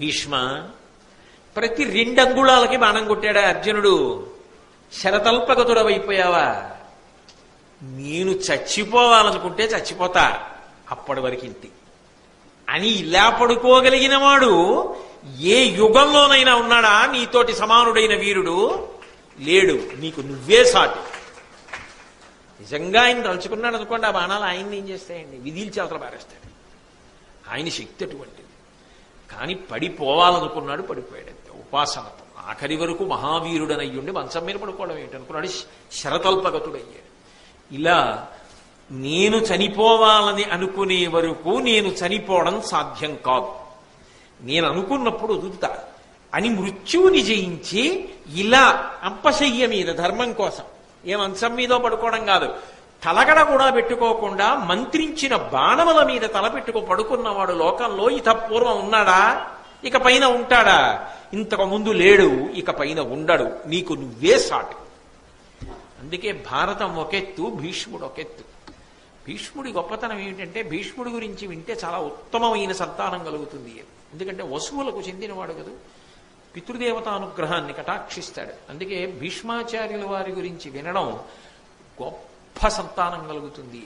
భీష్మ ప్రతి రెండు అంగుళాలకి బాణం కొట్టాడా అర్జునుడు? శరతల్పగతుడవైపోయావా? నేను చచ్చిపోవాలనుకుంటే చచ్చిపోతా అప్పటి వరకు ఇంతే. అని ఇలా పడుకోగలిగిన వాడు ఏ యుగంలోనైనా ఉన్నాడా? నీతోటి సమానుడైన వీరుడు లేడు. నీకు నువ్వే సాటి. నిజంగా ఆయన తలుచుకున్నాడు అనుకోండి ఆ బాణాలు ఆయన్ని ఏం చేస్తాయండి? విధిల్చి అవతల పారేస్తాడు. ఆయన శక్తి అటువంటిది. కానీ పడిపోవాలనుకున్నాడు పడిపోయాడు. అంతే ఉపాసనతో ఆఖరి వరకు మహావీరుడనయ్యుండి మంచం మీద పడుకోవడం ఏంటనుకున్నాడు శరతల్పగతుడయ్యాడు. ఇలా నేను చనిపోవాలని అనుకునే వరకు నేను చనిపోవడం సాధ్యం కాదు. నేను అనుకున్నప్పుడు వదులుతా. అని మృత్యువుని జయించి ఇలా అంపశయ్య మీద ధర్మం కోసం ఏ మంచం మీద పడుకోవడం కాదు తలగడ కూడా పెట్టుకోకుండా మంత్రించిన బాణముల మీద తల పెట్టుకో పడుకున్నవాడు లోకంలో ఇత పూర్వం ఉన్నాడా? ఇక పైన ఉంటాడా? ఇంతకు ముందు లేడు ఇక పైన ఉండడు. నీకు నువ్వే సాటి. అందుకే భారతం ఒకెత్తు భీష్ముడు ఒకెత్తు. భీష్ముడి గొప్పతనం ఏమిటంటే భీష్ముడి గురించి వింటే చాలా ఉత్తమమైన సంతానం కలుగుతుంది. ఎందుకంటే వసువులకు చెందినవాడు కదా. పితృదేవతానుగ్రహాన్ని కటాక్షిస్తాడు. అందుకే భీష్మాచార్యుల వారి గురించి వినడం గొప్ప గొప్ప సంతానం కలుగుతుంది.